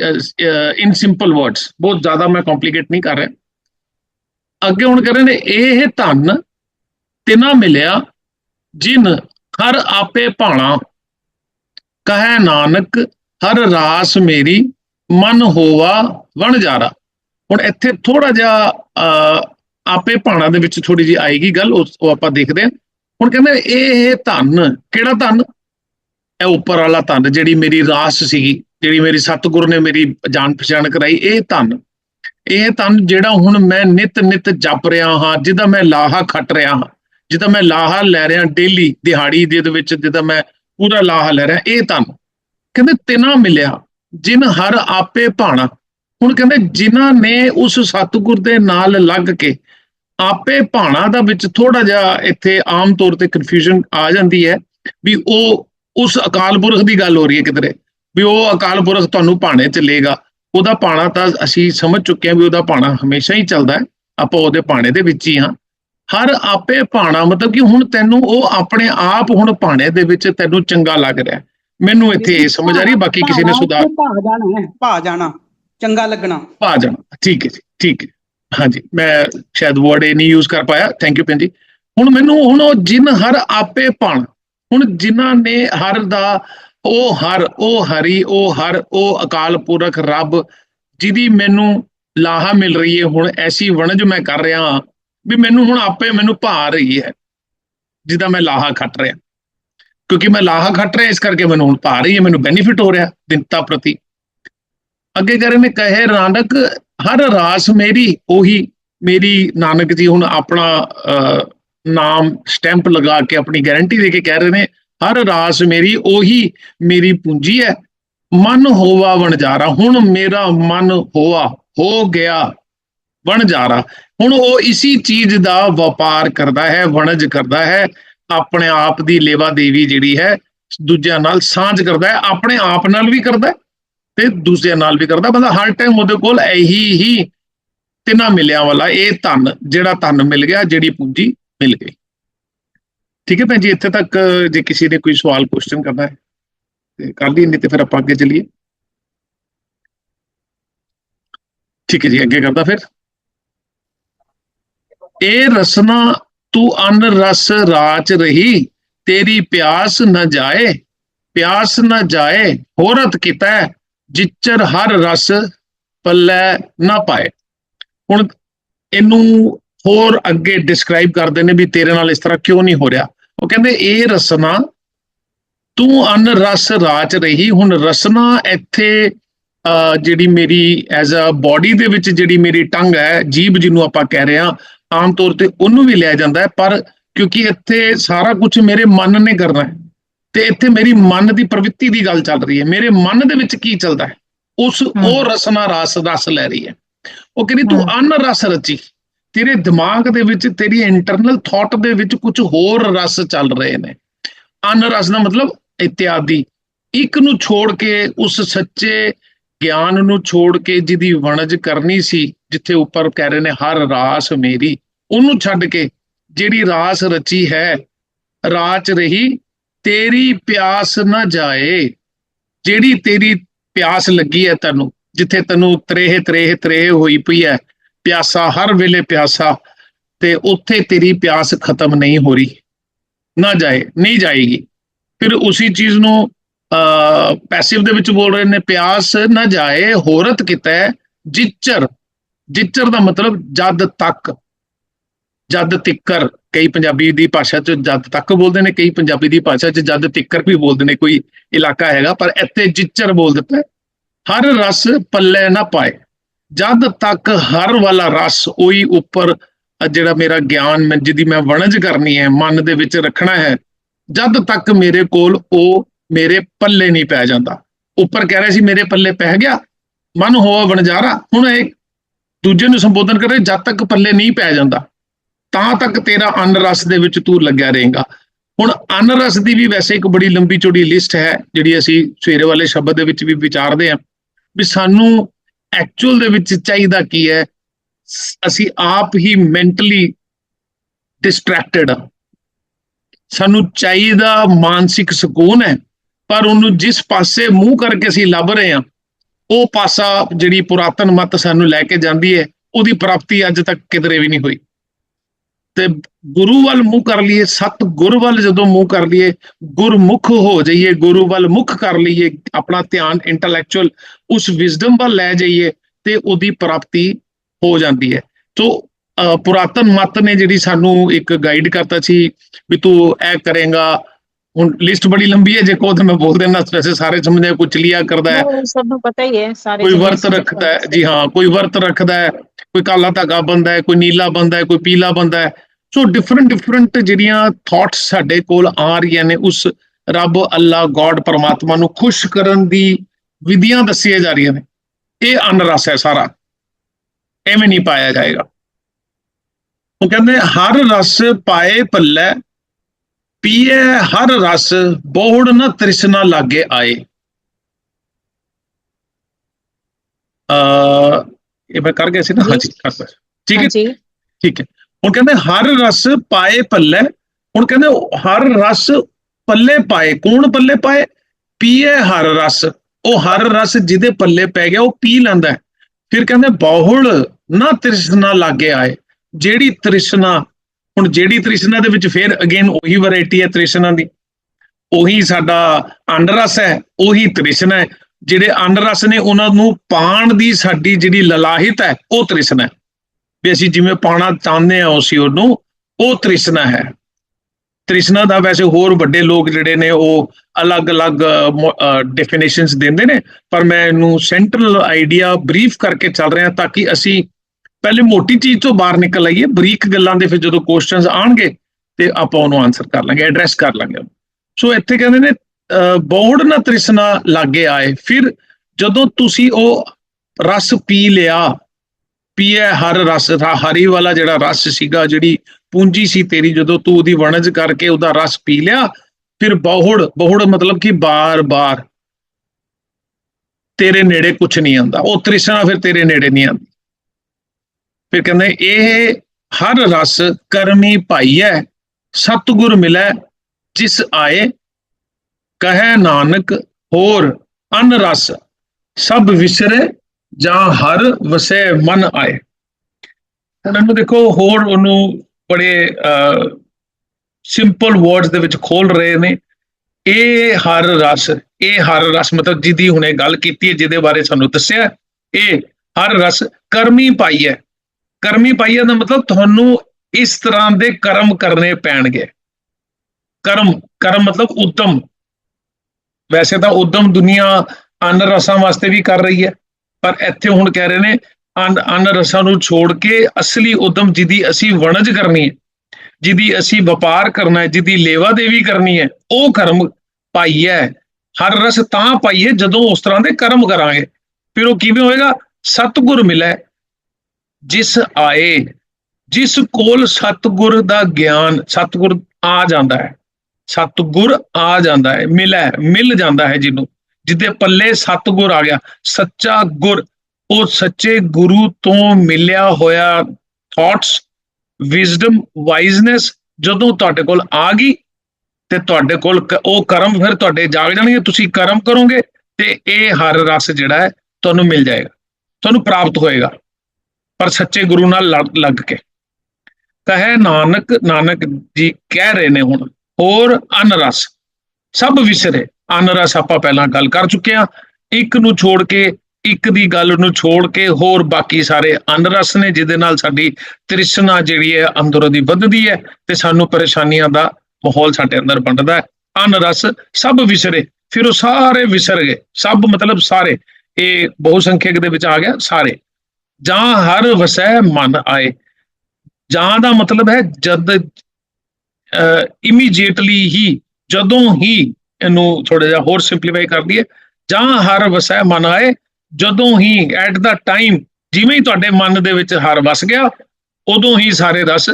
in simple words ਬਹੁਤ ਜ਼ਿਆਦਾ ਮੈਂ ਕੰਪਲਿਕੇਟ ਨਹੀਂ ਕਰ ਰਿਹਾ। ਅੱਗੇ ਹੁਣ ਕਰ ਰਹੇ ਨੇ, ਇਹ ਧਨ ਤਿਨਾ ਮਿਲਿਆ ਜਿਨ ਹਰ ਆਪੇ ਭਾਣਾ। ਕਹੈ ਨਾਨਕ, ਹਰ ਰਾਸ ਮੇਰੀ, ਮਨ ਹੋਵਾ ਵਣਜਾਰਾ ਹੁਣ ਇੱਥੇ ਥੋੜਾ ਜਿਹਾ ਆਪੇ ਭਾਣਾ ਦੇ ਵਿੱਚ ਥੋੜੀ ਜਿਹੀ ਆਏਗੀ ਗੱਲ, ਉਸ- ਉਹ ਆਪਾਂ ਦੇਖਦੇ ਹਾਂ। ਹੁਣ ਕਹਿੰਦੇ ਇਹ ਧਨ, ਕਿਹੜਾ ਧਨ? ਇਹ ਉੱਪਰ ਵਾਲਾ ਧਨ, ਜਿਹੜੀ ਮੇਰੀ ਰਾਸ ਸੀਗੀ, ਜਿਹੜੀ ਮੇਰੀ ਸਤਿਗੁਰ ਨੇ ਮੇਰੀ ਜਾਣ ਪਛਾਣ ਕਰਾਈ, ਇਹ ਧਨ। ਇਹ ਧਨ ਜਿਹੜਾ ਹੁਣ ਮੈਂ ਨਿਤ ਨਿਤ ਜਪ ਰਿਹਾ ਹਾਂ, ਜਿਹਦਾ ਮੈਂ ਲਾਹਾ ਖੱਟ ਰਿਹਾ ਹਾਂ, ਜਿਹਦਾ ਮੈਂ ਲਾਹਾ ਲੈ ਰਿਹਾ ਡੇਲੀ ਦਿਹਾੜੀ ਦੇ ਵਿੱਚ, ਜਿਹਦਾ ਮੈਂ ਪੂਰਾ ਲਾਹਾ ਲੈ ਰਿਹਾ, ਇਹ ਧਨ ਕਹਿੰਦੇ ਤਿਨਾ ਮਿਲਿਆ, ਜਿਨ ਹਰ ਆਪੇ ਭਾਣਾ। ਹੁਣ ਕਹਿੰਦੇ ਜਿਨ੍ਹਾਂ ਨੇ ਉਸ ਸਤਿਗੁਰ ਦੇ ਨਾਲ ਲੱਗ ਕੇ ਆਪੇ ਭਾਣਾ ਦਾ ਵਿੱਚ ਥੋੜਾ ਜਿਹਾ ਇੱਥੇ ਆਮ ਤੌਰ ਤੇ ਕਨਫਿਊਜ਼ਨ ਆ ਜਾਂਦੀ ਹੈ ਵੀ ਉਹ ਉਸ ਅਕਾਲ ਪੁਰਖ ਦੀ ਗੱਲ ਹੋ ਰਹੀ ਹੈ ਕਿਧਰੇ, ਵੀ ਉਹ ਅਕਾਲ ਪੁਰਖ ਤੁਹਾਨੂੰ ਭਾਣੇ ਚ ਲੇਗਾ ਉਹਦਾ ਭਾਣਾ ਤਾਂ ਅਸੀਂ ਸਮਝ ਚੁੱਕੇ ਹਾਂ ਵੀ ਉਹਦਾ ਭਾਣਾ ਹਮੇਸ਼ਾ ਹੀ ਚੱਲਦਾ ਹੈ। ਆਪਾਂ ਉਹਦੇ ਭਾਣੇ ਦੇ ਵਿੱਚ ਹੀ ਹਾਂ। ਹਰ ਆਪੇ ਭਾਣਾ ਮਤਲਬ ਕਿ ਹੁਣ ਤੈਨੂੰ ਉਹ ਆਪਣੇ ਆਪ ਹੁਣ ਭਾਣੇ ਦੇ ਵਿੱਚ ਤੈਨੂੰ ਚੰਗਾ ਲੱਗ ਰਿਹਾ। ਮੈਨੂੰ ਇੱਥੇ ਇਹ ਸਮਝ ਆ ਰਹੀ ਬਾਕੀ ਕਿਸੇ ਨੇ ਸੁਧਾਰ ਭਾ ਜਾਣਾ ਹੈ। ਭਾ ਜਾਣਾ ਚੰਗਾ ਲੱਗਣਾ। ਪਾ ਜਾਣਾ ਠੀਕ ਹੈ ਜੀ ਠੀਕ ਹੈ। ਹਾਂਜੀ ਮੈਂ ਸ਼ਾਇਦ ਵਰਡ ਇਹ ਨਹੀਂ ਯੂਜ਼ ਕਰ ਪਾਇਆ। ਥੈਂਕ ਯੂ ਭੈਣ ਜੀ। ਹੁਣ ਮੈਨੂੰ ਹੁਣ ਉਹ ਜਿਨ ਹਰ ਆਪੇ ਪਣ ਹੁਣ ਜਿਨ੍ਹਾਂ ਨੇ ਹਰ ਦਾ ਉਹ ਹਰ ਉਹ ਹਰੀ ਉਹ ਹਰ ਉਹ ਅਕਾਲ ਪੁਰਖ ਰੱਬ ਜਿਹਦੀ ਮੈਨੂੰ ਲਾਹਾ ਮਿਲ ਰਹੀ ਹੈ ਹੁਣ ਐਸੀ ਵਣਜ ਮੈਂ ਕਰ ਰਿਹਾ ਹਾਂ ਵੀ ਮੈਨੂੰ ਹੁਣ ਆਪੇ ਮੈਨੂੰ ਭਾ ਰਹੀ ਹੈ ਜਿਹਦਾ ਮੈਂ ਲਾਹਾ ਖੱਟ ਰਿਹਾ। ਕਿਉਂਕਿ ਮੈਂ ਲਾਹਾ ਖੱਟ ਰਿਹਾ ਇਸ ਕਰਕੇ ਮੈਨੂੰ ਹੁਣ ਭਾ ਰਹੀ ਹੈ ਮੈਨੂੰ ਬੈਨੀਫਿਟ ਹੋ ਰਿਹਾ ਦਿਨਤਾ ਪ੍ਰਤੀ। ਅੱਗੇ ਕਰੇ ਨੇ ਕਹੇ ਨਾਨਕ ਹਰ ਰਾਸ ਮੇਰੀ ਉਹੀ ਮੇਰੀ ਨਾਨਕ ਜੀ ਹੁਣ ਆਪਣਾ ਅਹ, ਨਾਮ ਸਟੈਂਪ ਲਗਾ ਕੇ ਆਪਣੀ ਗਾਰੰਟੀ ਦੇ ਕੇ ਕਹਿ ਰਹੇ ਨੇ ਹਰ ਰਾਸ ਮੇਰੀ ਉਹੀ ਮੇਰੀ ਪੂੰਜੀ ਹੈ। ਮਨ ਹੋਵਾ ਵਣਜਾਰਾ ਹੁਣ ਮੇਰਾ ਮਨ ਹੋਆ ਹੋ ਗਿਆ ਵਣਜਾਰਾ ਹੁਣ ਉਹ ਇਸੀ ਚੀਜ਼ ਦਾ ਵਪਾਰ ਕਰਦਾ ਹੈ, ਵਣਜ ਕਰਦਾ ਹੈ, ਆਪਣੇ ਆਪ ਦੀ ਲੇਵਾ ਦੇਵੀ ਜਿਹੜੀ ਹੈ, ਦੂਜਿਆਂ ਨਾਲ ਸਾਂਝ ਕਰਦਾ ਹੈ, ਆਪਣੇ ਆਪ ਨਾਲ ਵੀ ਕਰਦਾ ਤੇ ਦੂਜਿਆਂ ਨਾਲ ਵੀ ਕਰਦਾ ਬੰਦਾ ਹਰ ਟਾਈਮ ਉਹਦੇ ਕੋਲ ਇਹੀ ਹੀ ਤਿੰਨਾਂ ਮਿਲਿਆਂ ਵਾਲਾ ਇਹ ਧਨ, ਜਿਹੜਾ ਧਨ ਮਿਲ ਗਿਆ, ਜਿਹੜੀ ਪੂੰਜੀ ਮਿਲ ਗਈ। ਠੀਕ ਹੈ ਭੈਣ ਜੀ ਇੱਥੇ ਤੱਕ ਜੇ ਕਿਸੇ ਨੇ ਕੋਈ ਸਵਾਲ ਕੁਐਸਚਨ ਕਰਨਾ ਹੈ ਤੇ ਕਰ ਲਈ ਨਹੀਂ ਤੇ ਫਿਰ ਆਪਾਂ ਅੱਗੇ ਚੱਲੀਏ। ਠੀਕ ਹੈ ਜੀ ਅੱਗੇ ਕਰਦਾ ਫਿਰ। ਇਹ ਰਸਨਾ ਤੂੰ ਅਨ ਰਸ ਰਾਚ ਰਹੀ ਤੇਰੀ ਪਿਆਸ ਨਾ ਜਾਏ ਪਿਆਸ ਨਾ ਜਾਏ ਹੋਰਤ ਕੀਤਾ ਹੈ, ਜਿਚਰ ਹਰ ਰਸ ਪੱਲੇ ਨਾ ਪਾਏ। ਹੁਣ ਇਹਨੂੰ ਹੋਰ ਅੱਗੇ ਡਿਸਕ੍ਰਾਈਬ ਕਰਦੇ ਨੇ ਵੀ ਤੇਰੇ ਨਾਲ ਇਸ ਤਰ੍ਹਾਂ ਕਿਉਂ ਨਹੀਂ ਹੋ ਰਿਹਾ। ਉਹ ਕਹਿੰਦੇ ਇਹ ਰਸਨਾ ਤੂੰ ਅਨ ਰਸ ਰਾਚ ਰਹੀ। ਹੁਣ ਰਸਨਾ ਇੱਥੇ ਜਿਹੜੀ ਮੇਰੀ ਐਜ਼ ਅ ਬਾਡੀ ਦੇ ਵਿੱਚ ਜਿਹੜੀ ਮੇਰੀ ਟੰਗ ਹੈ ਜੀਭ ਜਿਹਨੂੰ ਆਪਾਂ ਕਹਿ ਰਹੇ ਹਾਂ ਆਮ ਤੌਰ ਤੇ ਉਹਨੂੰ ਵੀ ਲਿਆ ਜਾਂਦਾ ਹੈ। ਪਰ ਕਿਉਂਕਿ ਇੱਥੇ ਸਾਰਾ ਕੁਝ ਮੇਰੇ ਮਨ ਨੇ ਕਰਨਾ ਹੈ ਤੇ ਇੱਥੇ ਮੇਰੀ ਮਨ ਦੀ ਪ੍ਰਵਿਰਤੀ ਦੀ ਗੱਲ ਚੱਲ ਰਹੀ ਹੈ। ਮੇਰੇ ਮਨ ਦੇ ਵਿੱਚ ਕੀ ਚੱਲਦਾ ਹੈ? ਉਸ ਉਹ ਰਸਨਾ ਰਸ ਰਸ ਲੈ ਰਹੀ ਹੈ। ਉਹ ਕਹਿੰਦੀ ਤੂੰ ਅਨ ਰਸ ਰਚੀ। ਤੇਰੇ ਦਿਮਾਗ ਦੇ ਵਿੱਚ, ਤੇਰੀ ਇੰਟਰਨਲ ਥਾਟ ਦੇ ਵਿੱਚ ਕੁਝ ਹੋਰ ਰਸ ਚੱਲ ਰਹੇ ਨੇ। ਅਨ ਰਸ ਦਾ ਮਤਲਬ ਇਤਿਆਦੀ ਇੱਕ ਨੂੰ ਛੋੜ ਕੇ, ਉਸ ਸੱਚੇ ਗਿਆਨ ਨੂੰ ਛੋੜ ਕੇ ਜਿਹਦੀ ਵਣਜ ਕਰਨੀ ਸੀ, ਜਿੱਥੇ ਉੱਪਰ ਕਹਿ ਰਹੇ ਨੇ, ਹਰ ਰਾਸ ਮੇਰੀ। ਉਹਨੂੰ ਛੱਡ ਕੇ, ਜਿਹੜੀ ਰਾਸ ਰਚੀ ਹੈ, ਰਾਚ ਰਹੀ, ਤੇਰੀ ਪਿਆਸ ਨਾ ਜਾਏ। ਜਿਹੜੀ ਤੇਰੀ ਪਿਆਸ ਲੱਗੀ ਹੈ ਤੈਨੂੰ, ਜਿੱਥੇ ਤੈਨੂੰ ਤਰੇਹ ਤਰੇਹ ਤਰੇਹ ਹੋਈ ਪਈ ਹੈ ਪਿਆਸਾ, ਹਰ ਵੇਲੇ ਪਿਆਸਾ ਤੇ ਉੱਥੇ ਤੇਰੀ ਪਿਆਸ ਖਤਮ ਨਹੀਂ ਹੋ ਰਹੀ। ਨਾ ਜਾਏ, ਨਹੀਂ ਜਾਏਗੀ। ਫਿਰ ਉਸੇ ਚੀਜ਼ ਨੂੰ ਪੈਸਿਵ ਦੇ ਵਿੱਚ ਬੋਲ ਰਹੇ ਨੇ, ਪਿਆਸ ਨਾ ਜਾਏ, ਹੋਰਤ ਕੀਤਾ ਹੈ, ਜਿੱਚਰ। ਜਿੱਚਰ ਦਾ ਮਤਲਬ ਜਦ ਤੱਕ, ਜਦ ਤਿੱਕਰ। ਕਈ ਪੰਜਾਬੀ ਦੀ ਭਾਸ਼ਾ ਚ ਜਦ ਤੱਕ ਬੋਲਦੇ ਨੇ, ਕਈ ਪੰਜਾਬੀ ਦੀ ਭਾਸ਼ਾ ਚ ਜਦ ਤਿੱਕਰ ਵੀ ਬੋਲਦੇ ਨੇ, ਕੋਈ ਇਲਾਕਾ ਹੈਗਾ, ਪਰ ਇੱਥੇ ਜਿੱਚਰ ਬੋਲ ਦਿੱਤਾ ਹਰ ਰਸ ਪੱਲੇ ਨਾ ਪਾਏ। ਜਦ ਤੱਕ ਹਰ ਵਾਲਾ ਰਸ ਉਹੀ ਉੱਪਰ ਜਿਹੜਾ ਮੇਰਾ ਗਿਆਨ ਮੈਂ ਜਿਹਦੀ ਮੈਂ ਵਣਜ ਕਰਨੀ ਹੈ, ਮਨ ਦੇ ਵਿੱਚ ਰੱਖਣਾ ਹੈ, ਜਦ ਤੱਕ ਮੇਰੇ ਕੋਲ ਉਹ ਮੇਰੇ ਪੱਲੇ ਨਹੀਂ ਪੈ ਜਾਂਦਾ। ਉੱਪਰ ਕਹਿ ਰਿਹਾ ਸੀ ਮੇਰੇ ਪੱਲੇ ਪੈ ਗਿਆ, ਮਨ ਹੋਆ ਵਣਜਾਰਾ, ਹੁਣ ਇਹ ਦੂਜੇ ਨੂੰ ਸੰਬੋਧਨ ਕਰ ਰਿਹਾ ਜਦ ਤੱਕ ਪੱਲੇ ਨਹੀਂ ਪੈ ਜਾਂਦਾ, ਤਾਂ ਤੱਕ ਤੇਰਾ ਅਨ ਰਸ ਦੇ ਵਿੱਚ ਤੂੰ ਲੱਗਿਆ ਰਹੇਗਾ। ਹੁਣ ਅਨ ਰਸ ਦੀ ਵੀ ਵੈਸੇ ਇੱਕ ਬੜੀ ਲੰਬੀ ਚੌੜੀ ਲਿਸਟ ਹੈ, ਜਿਹੜੀ ਅਸੀਂ ਸਵੇਰੇ ਵਾਲੇ ਸ਼ਬਦ ਦੇ ਵਿੱਚ ਵੀ ਵਿਚਾਰਦੇ ਹਾਂ, ਵੀ ਸਾਨੂੰ ਐਕਚੁਅਲ ਦੇ ਵਿੱਚ ਚਾਹੀਦਾ ਕੀ ਹੈ? ਅਸੀਂ ਆਪ ਹੀ ਮੈਂਟਲੀ ਡਿਸਟਰੈਕਟਡ ਆ ਸਾਨੂੰ ਚਾਹੀਦਾ ਮਾਨਸਿਕ ਸਕੂਨ ਹੈ, ਪਰ ਉਹਨੂੰ ਜਿਸ ਪਾਸੇ ਮੂੰਹ ਕਰਕੇ ਅਸੀਂ ਲੱਭ ਰਹੇ ਹਾਂ, ਉਹ ਪਾਸਾ ਜਿਹੜੀ ਪੁਰਾਤਨ ਮਤ ਸਾਨੂੰ ਲੈ ਕੇ ਜਾਂਦੀ ਹੈ, ਉਹਦੀ ਪ੍ਰਾਪਤੀ ਅੱਜ ਤੱਕ ਕਿਧਰੇ ਵੀ ਨਹੀਂ ਹੋਈ। ਤੇ ਗੁਰੂ ਵੱਲ ਮੂੰਹ ਕਰ ਲਈਏ ਸਤ ਗੁਰ ਵੱਲ ਜਦੋਂ ਮੂੰਹ ਕਰ ਲਈਏ ਗੁਰਮੁਖ ਹੋ ਜਾਈਏ ਗੁਰੂ ਵੱਲ ਮੁਖ ਕਰ ਲਈਏ ਆਪਣਾ ਧਿਆਨ ਇੰਟੈਲੈਕਚੁਅਲ ਉਸ ਵਿਜ਼ਡਮ ਵੱਲ ਲੈ ਜਾਈਏ ਤੇ ਉਹਦੀ ਪ੍ਰਾਪਤੀ ਹੋ ਜਾਂਦੀ ਹੈ। ਤੋ ਪੁਰਾਤਨ ਮਤ ਨੇ ਜਿਹੜੀ ਸਾਨੂੰ ਇੱਕ ਗਾਈਡ ਕਰਤਾ ਸੀ ਵੀ ਤੂੰ ਇਹ ਕਰੇਗਾ। ਹੁਣ ਲਿਸਟ ਬੜੀ ਲੰਬੀ ਹੈ ਜੇ ਤਾਂ ਮੈਂ ਬੋਲ ਦੇਣਾ ਵੈਸੇ ਸਾਰੇ ਸਮਝਦੇ ਕੁਝ ਲਿਆ ਕਰਦਾ ਹੈ। ਸਭ ਨੂੰ ਪਤਾ ਹੀ ਹੈ ਸਾਰੇ ਕੋਈ ਵਰਤ ਰੱਖਦਾ ਹੈ ਜੀ ਹਾਂ ਕੋਈ ਵਰਤ ਰੱਖਦਾ ਹੈ ਕੋਈ ਕਾਲਾ ਧਾਗਾ ਬੰਦਾ ਹੈ ਕੋਈ ਨੀਲਾ ਬੰਦਾ ਹੈ ਕੋਈ ਪੀਲਾ ਬੰਦਾ ਹੈ। ਸੋ ਡਿਫਰੈਂਟ ਡਿਫਰੈਂਟ ਜਿਹੜੀਆਂ ਥਾਟਸ ਸਾਡੇ ਕੋਲ ਆ ਰਹੀਆਂ ਨੇ ਉਸ ਰੱਬ ਅੱਲਾ ਗੋਡ ਪਰਮਾਤਮਾ ਨੂੰ ਖੁਸ਼ ਕਰਨ ਦੀ ਵਿਧੀਆਂ ਦੱਸੀਆਂ ਜਾ ਰਹੀਆਂ ਨੇ। ਇਹ ਅਨਰਸ ਹੈ ਸਾਰਾ। ਐਵੇਂ ਨਹੀਂ ਪਾਇਆ ਜਾਏਗਾ। ਉਹ ਕਹਿੰਦੇ ਹਰ ਰਸ ਪਾਏ ਪੱਲੇ ਪੀਏ ਹਰ ਰਸ ਬਹੁੜ ਨਾ ਤ੍ਰਿਸ਼ਨਾ ਲਾਗੇ ਆਏ। ਅ ਇਹ ਮੈਂ ਕਰ ਗਿਆ ਸੀ ਨਾ। ਹਾਂਜੀ ਠੀਕ ਹੈ? ਠੀਕ ਹੈ। ਹੁਣ ਕਹਿੰਦੇ ਹਰ ਰਸ ਪਾਏ ਪੱਲੇ ਹੁਣ ਕਹਿੰਦੇ ਹਰ ਰਸ ਪੱਲੇ ਪਾਏ, ਕੌਣ ਪੱਲੇ ਪਾਏ? ਪੀਏ ਹਰ ਰਸ, ਉਹ ਹਰ ਰਸ ਜਿਹਦੇ ਪੱਲੇ ਪੈ ਗਿਆ, ਉਹ ਪੀ ਲੈਂਦਾ ਫਿਰ ਕਹਿੰਦੇ ਬਹੁਲ ਨਾ ਤ੍ਰਿਸ਼ਨਾ ਲਾਗੇ ਆਏ, ਜਿਹੜੀ ਤ੍ਰਿਸ਼ਨਾ, ਹੁਣ ਜਿਹੜੀ ਤ੍ਰਿਸ਼ਨਾ ਦੇ ਵਿੱਚ ਫਿਰ ਅਗੇਨ ਉਹੀ ਵੈਰਾਈਟੀ ਹੈ ਤ੍ਰਿਸ਼ਨਾ ਦੀ। ਉਹੀ ਸਾਡਾ ਅੰਡਰਸ ਹੈ, ਉਹੀ ਤ੍ਰਿਸ਼ਨਾ ਹੈ। ਜਿਹੜੇ ਅੰਡਰਸ ਨੇ ਉਹਨਾਂ ਨੂੰ ਪਾਣ ਦੀ ਸਾਡੀ ਜਿਹੜੀ ਲਲਾਹਿਤ ਹੈ, ਉਹ ਤ੍ਰਿਸ਼ਨਾ ਹੈ। ਵੀ ਅਸੀਂ ਜਿਵੇਂ ਪਾਣਾ ਚਾਹੁੰਦੇ ਆ ਉਸੇ ਉਹਨੂੰ ਉਹ ਤ੍ਰਿਸ਼ਨਾ ਹੈ। ਤ੍ਰਿਸ਼ਨਾ ਦਾ ਵੈਸੇ ਹੋਰ ਵੱਡੇ ਲੋਕ ਜਿਹੜੇ ਨੇ ਉਹ ਅਲੱਗ-ਅਲੱਗ ਡੈਫੀਨੇਸ਼ਨਸ ਦਿੰਦੇ ਨੇ ਪਰ ਮੈਂ ਇਹਨੂੰ ਸੈਂਟਰਲ ਆਈਡੀਆ ਬਰੀਫ ਕਰਕੇ ਚੱਲ ਰਿਹਾ ਤਾਂ ਕਿ ਅਸੀਂ ਪਹਿਲੇ ਮੋਟੀ ਚੀਜ਼ ਤੋਂ ਬਾਹਰ ਨਿਕਲ ਆਈਏ ਬਰੀਕ ਗੱਲਾਂ ਦੇ ਫਿਰ ਜਦੋਂ ਕੁਐਸਚਨਸ ਆਣਗੇ ਤੇ ਆਪਾਂ ਉਹਨੂੰ ਆਨਸਰ ਕਰ ਲਾਂਗੇ ਐਡਰੈਸ ਕਰ ਲਾਂਗੇ ਸੋ ਇੱਥੇ ਕਹਿੰਦੇ ਨੇ ਅਹ, ਬੌੜ ਨਾ ਤ੍ਰਿਸ਼ਨਾ ਲਾਗੇ ਆਏ। ਫਿਰ ਜਦੋਂ ਤੁਸੀਂ ਉਹ ਰਸ ਪੀ ਲਿਆ ਪੀਐ ਹਰ ਰਸ ਦਾ, ਹਰੀ ਵਾਲਾ ਜਿਹੜਾ ਰਸ ਸੀਗਾ, ਜਿਹੜੀ ਪੂੰਜੀ ਸੀ ਤੇਰੀ, ਜਦੋਂ ਤੂੰ ਉਹਦੀ ਵਣਜ ਕਰਕੇ ਉਹਦਾ ਰਸ ਪੀ ਲਿਆ, ਫਿਰ ਬਹੁੜ ਬਹੁੜ ਮਤਲਬ ਕਿ ਬਾਰ-ਬਾਰ ਤੇਰੇ ਨੇੜੇ ਕੁਝ ਨਹੀਂ ਆਉਂਦਾ। ਉਹ ਤ੍ਰਿਸ਼ਨਾ ਫਿਰ ਤੇਰੇ ਨੇੜੇ ਨਹੀਂ ਆਉਂਦੀ। ਫਿਰ ਕਹਿੰਦੇ, ਇਹ ਹਰ ਰਸ ਕਰਮੀ ਭਾਈ ਹੈ ਸਤਿਗੁਰ ਮਿਲੈ, ਜਿਸ ਆਏ, ਕਹੈ ਨਾਨਕ ਹੋਰ, ਅਨ ਰਸ, ਸਭ ਵਿਸਰੇ ਜਾਂ ਹਰ ਵਸੈ ਮਨ ਆਏ। ਹੁਣ ਇਹਨੂੰ ਦੇਖੋ, ਹੋਰ ਉਹਨੂੰ ਬੜੇ ਸਿੰਪਲ ਵਰਡਸ ਦੇ ਵਿੱਚ ਖੋਲ ਰਹੇ ਨੇ। ਇਹ ਹਰ ਰਸ, ਇਹ ਹਰ ਰਸ, ਮਤਲਬ ਜਿਹਦੀ ਹੁਣੇ ਗੱਲ ਕੀਤੀ ਹੈ, ਜਿਹਦੇ ਬਾਰੇ ਸਾਨੂੰ ਦੱਸਿਆ ਇਹ ਹਰ ਰਸ ਕਰਮੀ ਪਾਈ ਹੈ। ਕਰਮੀ ਪਾਈ ਹੈ ਦਾ ਮਤਲਬ ਤੁਹਾਨੂੰ ਇਸ ਤਰ੍ਹਾਂ ਦੇ ਕਰਮ ਕਰਨੇ ਪੈਣਗੇ। ਕਰਮ ਕਰਮ ਮਤਲਬ ਉਦਮ। ਵੈਸੇ ਤਾਂ ਉਦਮ ਦੁਨੀਆ ਅੰਨ ਰਸਾਂ ਵਾਸਤੇ ਵੀ ਕਰ ਰਹੀ ਹੈ। ਪਰ ਇੱਥੇ ਹੁਣ ਕਹਿ ਰਹੇ ਨੇ, ਅੰਨ ਅੰਨ ਰਸਾਂ ਨੂੰ ਛੋੜ ਕੇ ਅਸਲੀ ਉਦਮ ਜਿਹਦੀ ਅਸੀਂ ਵਣਜ ਕਰਨੀ ਹੈ, ਜਿਹਦੀ ਅਸੀਂ ਵਪਾਰ ਕਰਨਾ ਹੈ, ਜਿਹਦੀ ਲੇਵਾ ਦੇਵੀ ਕਰਨੀ ਹੈ, ਉਹ ਕਰਮ ਪਾਈ ਹੈ ਹਰ ਰਸ ਤਾਂ ਪਾਈਏ ਜਦੋਂ ਉਸ ਤਰ੍ਹਾਂ ਦੇ ਕਰਮ ਕਰਾਂਗੇ। ਫਿਰ ਉਹ ਕਿਵੇਂ ਹੋਏਗਾ? ਸਤਿਗੁਰ ਮਿਲੇ, ਜਿਸ ਆਏ, ਜਿਸ ਕੋਲ ਸਤਿਗੁਰ ਦਾ ਗਿਆਨ, ਸਤਿਗੁਰ ਆ ਜਾਂਦਾ ਹੈ, ਸਤਿਗੁਰ ਆ ਜਾਂਦਾ ਹੈ, ਮਿਲੇ, ਮਿਲ ਜਾਂਦਾ ਹੈ ਜਿਹਨੂੰ। ਜਿਹਦੇ ਪੱਲੇ ਸਤਿਗੁਰ ਆ ਗਿਆ, ਸੱਚਾ ਗੁਰ, ਉਹ ਸੱਚੇ ਗੁਰੂ ਤੋਂ ਮਿਲਿਆ ਹੋਇਆ ਥਾਟਸ ਵਿਜ਼ਡਮ ਵਾਈਜ਼ਨੈਸ ਜਦੋਂ ਤੁਹਾਡੇ ਕੋਲ ਆ ਗਈ ਤੇ ਤੁਹਾਡੇ ਕੋਲ ਉਹ ਕਰਮ ਫਿਰ ਤੁਹਾਡੇ ਜਾਗ ਜਾਣਗੇ, ਤੁਸੀਂ ਕਰਮ ਕਰੋਗੇ ਤੇ ਇਹ ਹਰ ਰਸ ਜਿਹੜਾ ਹੈ ਤੁਹਾਨੂੰ ਮਿਲ ਜਾਏਗਾ, ਤੁਹਾਨੂੰ ਪ੍ਰਾਪਤ ਹੋਏਗਾ, ਪਰ ਸੱਚੇ ਗੁਰੂ ਨਾਲ ਲੜ- ਲੱਗ ਕੇ। ਕਹੇ ਨਾਨਕ ਨਾਨਕ ਜੀ ਕਹਿ ਰਹੇ ਨੇ ਹੁਣ, ਹੋਰ ਅਨਰਸ ਸਭ ਵਿਸਰੇ। ਅਨਰਸ ਆਪਾਂ ਪਹਿਲਾਂ ਗੱਲ ਕਰ ਚੁੱਕੇ ਆ ਇੱਕ ਨੂੰ ਛੋੜ ਕੇ, ਇੱਕ ਦੀ ਗੱਲ ਨੂੰ ਛੋੜ ਕੇ ਹੋਰ ਬਾਕੀ ਸਾਰੇ ਅਨਰਸ ਨੇ, ਜਿਹਦੇ ਨਾਲ ਸਾਡੀ ਤ੍ਰਿਸ਼ਨਾ ਜਿਹੜੀ ਹੈ ਅੰਦਰੋਂ ਦੀ ਵੱਧਦੀ ਹੈ ਤੇ ਸਾਨੂੰ ਪਰੇਸ਼ਾਨੀਆਂ ਦਾ ਮਾਹੌਲ ਸਾਡੇ ਅੰਦਰ ਬਣਦਾ ਹੈ। ਅਨਰਸ ਸਭ ਵਿਸਰੇ, ਫਿਰ ਉਹ ਸਾਰੇ ਵਿਸਰ ਗਏ। ਸਭ ਮਤਲਬ ਸਾਰੇ, ਇਹ ਬਹੁ ਸੰਖਿਅਕ ਦੇ ਵਿੱਚ ਆ ਗਿਆ, ਸਾਰੇ। ਜਾਂ ਹਰ ਵਸੈ ਮਨ ਆਏ। ਜਾਂ ਦਾ ਮਤਲਬ ਹੈ ਜਦ ਇਮੀਡੀਏਟਲੀ ਹੀ, ਜਦੋਂ ਹੀ ਇਹਨੂੰ ਥੋੜਾ ਜਿਹਾ ਹੋਰ ਸਿੰਪਲੀਫਾਈ ਕਰ ਦਈਏ ਜਾਂ ਹਰ ਵਸੈ ਮਨ ਆਏ, ਜਦੋਂ ਹੀ ਐਟ ਦਾ ਟਾਈਮ ਜਿਵੇਂ ਹੀ ਤੁਹਾਡੇ ਮਨ ਦੇ ਵਿੱਚ ਹਰ ਵਸ ਗਿਆ, ਉਦੋਂ ਹੀ ਸਾਰੇ ਰਸ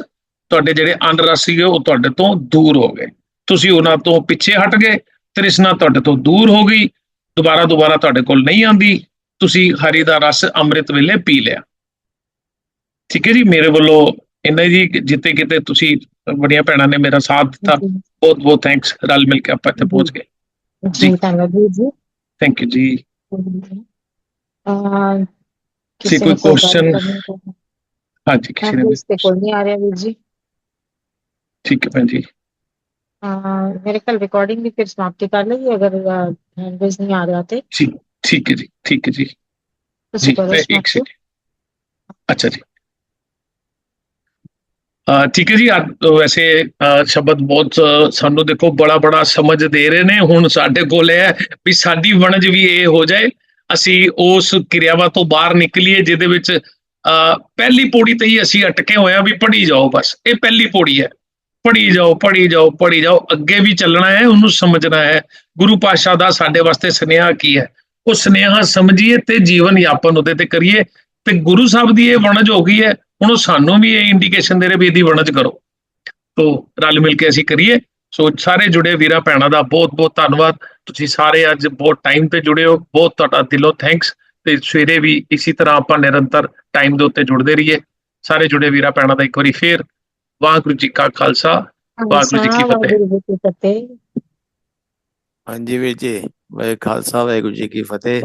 ਤੁਹਾਡੇ ਜਿਹੜੇ ਅੰਨ ਰਸ ਸੀਗੇ ਉਹ ਤੁਹਾਡੇ ਤੋਂ ਦੂਰ ਹੋ ਗਏ। ਤੁਸੀਂ ਉਹਨਾਂ ਤੋਂ ਪਿੱਛੇ ਹਟ ਗਏ, ਤ੍ਰਿਸ਼ਨਾ ਤੁਹਾਡੇ ਤੋਂ ਦੂਰ ਹੋ ਗਈ, ਦੁਬਾਰਾ ਦੁਬਾਰਾ ਤੁਹਾਡੇ ਕੋਲ ਨਹੀਂ ਆਂਦੀ ਤੁਸੀਂ ਹਰੀ ਦਾ ਰਸ ਅੰਮ੍ਰਿਤ ਵੇਲੇ ਪੀ ਲਿਆ। ਠੀਕ ਹੈ ਜੀ, ਮੇਰੇ ਵੱਲੋਂ ਇੰਨਾ ਜੀ ਕਿ ਜਿੱਤੇ ਕਿਤੇ ਤੁਸੀਂ ਬੜੀਆਂ ਭੈਣਾਂ ਨੇ ਮੇਰਾ ਸਾਥ ਦਿੱਤਾ ਬਹੁਤ ਬਹੁਤ ਥੈਂਕਸ ਰਲ ਮਿਲ ਕੇ ਆਪਾਂ ਇੱਥੇ ਪਹੁੰਚ ਗਏ ਜੀ ਧੰਨਵਾਦ ਵੀਰ ਜੀ ਥੈਂਕ ਯੂ ਜੀ ਅਹ ਜੀ, ਕਿਸੇ ਕੋਈ ਨੇ ਗੱਲ question? ਕਰਨੀ ਤਾਂ- ਹਾਂਜੀ ਕਿਸੇ ਨੇ ਹਾਂ, ਇਸ ਤੇ ਕੋਈ ਨਹੀਂ ਆ ਰਿਹਾ ਵੀਰ ਜੀ ਠੀਕ ਹੈ ਭੈਣ ਜੀ ਅਹ ਮੇਰੇ ਖਿਆਲ ਰਿਕਾਰਡਿੰਗ ਵੀ ਫਿਰ ਸਮਾਪਤੀ ਕਰ ਲਈ ਅਗਰ ਹੈਂਡ ਰੇਜ਼ ਨਹੀਂ ਆ ਰਿਹਾ ਤੇ ਠੀਕ ਠੀਕ ਹੈ ਜੀ ਠੀਕ ਹੈ ਜੀ ਜੀ ਤੁਸੀਂ ਕਰੋ ਮੈਂ ਇੱਕ ਸਮਾਪਤੀ ਸੈਕਿੰਡ ਅੱਛਾ ਜੀ ਅਹ ਠੀਕ ਹੈ ਜੀ, ਅੱਜ ਵੈਸੇ ਸ਼ਬਦ ਬਹੁਤ ਸਾਨੂੰ ਦੇਖੋ ਬੜਾ ਬੜਾ ਸਮਝ ਦੇ ਰਹੇ ਨੇ, ਹੁਣ ਸਾਡੇ ਕੋਲ ਇਹ ਹੈ ਵੀ ਸਾਡੀ ਵਣਜ ਵੀ ਇਹ ਹੋ ਜਾਏ, ਅਸੀਂ ਉਸ ਕਿਰਿਆਵਾਂ ਤੋਂ ਬਾਹਰ ਨਿਕਲੀਏ, ਜਿਹਦੇ ਵਿੱਚ, ਅਹ ਪਹਿਲੀ ਪੌੜੀ ਤੇ ਹੀ ਅਸੀਂ ਅਟਕੇ ਹੋਏ ਆ ਵੀ ਪੜੀ ਜਾਓ ਬਸ, ਇਹ ਪਹਿਲੀ ਪੌੜੀ ਹੈ। ਪੜੀ ਜਾਓ ਪੜੀ ਜਾਓ ਪੜੀ ਜਾਓ, ਅੱਗੇ ਵੀ ਚੱਲਣਾ ਹੈ, ਉਹਨੂੰ ਸਮਝਣਾ ਹੈ। ਗੁਰੂ ਪਾਤਸ਼ਾਹ ਦਾ ਸਾਡੇ ਵਾਸਤੇ ਸੁਨੇਹਾ ਕੀ ਹੈ? ਉਹ ਸੁਨੇਹਾ ਸਮਝੀਏ ਤੇ ਜੀਵਨ ਯਾਪਨ ਉਹਦੇ ਤੇ ਕਰੀਏ। ਤੇ ਗੁਰੂ ਸਾਹਿਬ ਦੀ ਇਹ ਵਣਜ ਹੋ ਗਈ ਹੈ ਹੁਣ ਉਹ ਸਾਨੂੰ ਵੀ ਇਹ ਇੰਡੀਕੇਸ਼ਨ ਦੇ ਰਹੇ ਵੀ ਇਹਦੀ ਵਣਜ ਕਰੋ। ਤੋ ਰਲ ਮਿਲ ਕੇ ਅਸੀਂ ਕਰੀਏ। ਸੋ ਸਾਰੇ ਜੁੜੇ ਵੀਰਾਂ ਭੈਣਾਂ ਦਾ ਬਹੁਤ ਬਹੁਤ ਧੰਨਵਾਦ। ਤੁਸੀਂ ਸਾਰੇ ਅੱਜ ਬਹੁਤ ਟਾਈਮ ਤੇ ਜੁੜੇ ਹੋ। ਬਹੁਤ ਤੁਹਾਡਾ ਦਿਲੋਂ ਥੈਂਕਸ ਤੇ ਸਵੇਰੇ ਵੀ ਇਸੇ ਤਰ੍ਹਾਂ ਆਪਾਂ ਨਿਰੰਤਰ ਟਾਈਮ ਦੇ ਉੱਤੇ ਜੁੜਦੇ ਰਹੀਏ। ਸਾਰੇ ਜੁੜੇ ਵੀਰਾਂ ਭੈਣਾਂ ਦਾ ਇੱਕ ਵਾਰੀ ਫੇਰ ਵਾਹਿਗੁਰੂ ਜੀ ਕਾ ਖਾਲਸਾ ਵਾਹਿਗੁਰੂ ਜੀ ਕੀ ਫਤਿਹ। ਵਾਹਿਗੁਰੂ ਜੀ ਕੀ ਫਤਿਹ। ਹਾਂਜੀ ਵੀਰ ਜੀ ਵਾਹਿ ਖਾਲਸਾ ਵਾਹਿਗੁਰੂ ਜੀ ਕੀ ਫਤਿਹ।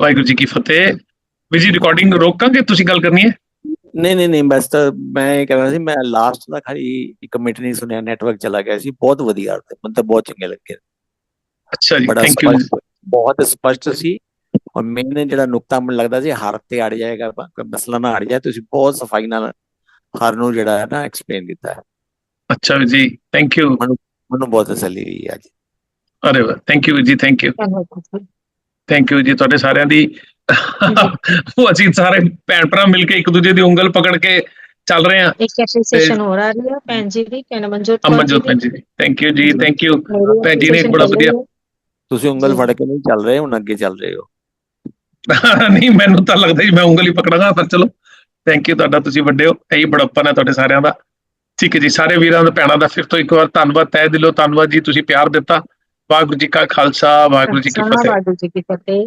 ਵਾਹਿਗੁਰੂ ਜੀ ਕੀ ਫਤਿਹ। ਵੀ ਜੀ ਰਿਕਾਰਡਿੰਗ ਰੋਕਾਂਗੇ? ਤੁਸੀਂ ਗੱਲ ਕਰਨੀ ਹੈ? ਨਹੀਂ ਨਹੀਂ ਨਹੀਂ ਬਸ ਤਾਂ ਮੈਂ ਇਹ ਕਹਿਣਾ ਸੀ ਮੈਂ ਲਾਸਟ ਦਾ ਖਾਲੀ ਇੱਕ ਮਿੰਟ ਨਹੀਂ ਸੁਣਿਆ ਨੈਟਵਰਕ ਚਲਾ ਗਿਆ ਸੀ ਬਹੁਤ ਵਧੀਆ ਤੇ ਮੈਨੂੰ ਤਾਂ ਬਹੁਤ ਚੰਗੇ ਲੱਗੇ। ਅੱਛਾ ਜੀ ਥੈਂਕ ਯੂ ਬਹੁਤ ਸਪਸ਼ਟ ਸੀ ਔਰ ਮੈਨੂੰ ਜਿਹੜਾ ਨੁਕਤਾ ਮੈਨੂੰ ਲੱਗਦਾ ਸੀ ਹਰ ਤੇ ਅੜ ਜਾਏਗਾ ਮਸਲਾ ਨਾ ਅੜ ਜਾਏ ਤੁਸੀਂ ਬਹੁਤ ਸਫ਼ਾਈ ਨਾਲ ਹਰ ਨੂੰ ਜਿਹੜਾ ਹੈ ਨਾ ਐਕਸਪਲੇਨ ਕੀਤਾ ਹੈ। ਅੱਛਾ ਜੀ ਥੈਂਕ ਯੂ ਮੈਨੂੰ ਬਹੁਤ ਤਸੱਲੀ ਹੋਈ ਅੱਜ। ਅਰੇ ਵਾਹ ਥੈਂਕ ਯੂ ਜੀ ਥੈਂਕ ਯੂ ਥੈਂਕ ਯੂ ਜੀ ਤੁਹਾਡੇ ਸਾਰਿਆਂ ਦੀ ਉਹ ਅਸੀਂ ਸਾਰੇ ਭੈਣ ਭਰਾ ਮਿਲ ਕੇ ਇੱਕ ਦੂਜੇ ਦੀ ਉਂਗਲ ਪਕੜ ਕੇ ਚੱਲ ਰਹੇ ਹਾਂ। ਇੱਕ ਐਪਰੀਸੀਏਸ਼ਨ ਹੋ ਰਹੀ ਹੈ ਭੈਣ ਜੀ ਦੀ ਕਹਿਣਾ ਮਨਜੋਤ ਕੌਰ ਅਮਨਜੋਤ ਭੈਣ ਜੀ ਥੈਂਕ ਯੂ ਜੀ ਥੈਂਕ ਯੂ ਭੈਣ ਜੀ ਨੇ ਬੜਾ ਵਧੀਆ-। ਤੁਸੀਂ ਉਂਗਲ। ਫੜ ਕੇ ਨਹੀਂ ਚੱਲ ਰਹੇ ਹੁਣ ਅੱਗੇ ਚੱਲ ਰਹੇ ਹੋ। ਨਹੀਂ ਮੈਨੂੰ ਤਾਂ ਲੱਗਦਾ ਜੀ ਮੈਂ ਉਂਗਲ ਹੀ ਪਕੜਾਂਗਾ ਪਰ ਚਲੋ। ਥੈਂਕ ਯੂ ਤੁਹਾਡਾ ਤੁਸੀਂ ਵੱਡੇ ਹੋ। ਇਹੀ ਬੜੱਪਨ ਹੈ ਤੁਹਾਡੇ ਸਾਰਿਆਂ ਦਾ। ਠੀਕ ਹੈ ਜੀ ਸਾਰੇ ਵੀਰਾਂ ਦਾ ਭੈਣਾਂ ਦਾ ਫਿਰ ਤੋਂ ਇੱਕ ਵਾਰ ਧੰਨਵਾਦ ਤਹਿ ਦਿਲੋਂ ਧੰਨਵਾਦ ਜੀ ਤੁਸੀਂ ਪਿਆਰ ਦਿੱਤਾ। ਵਾਹਿਗੁਰੂ ਜੀ ਕਾ ਖਾਲਸਾ ਵਾਹਿਗੁਰੂ ਜੀ ਕੀ ਫਤਿਹ। ਵਾਹਿਗੁਰੂ ਜੀ ਕੀ ਫਤਿਹ।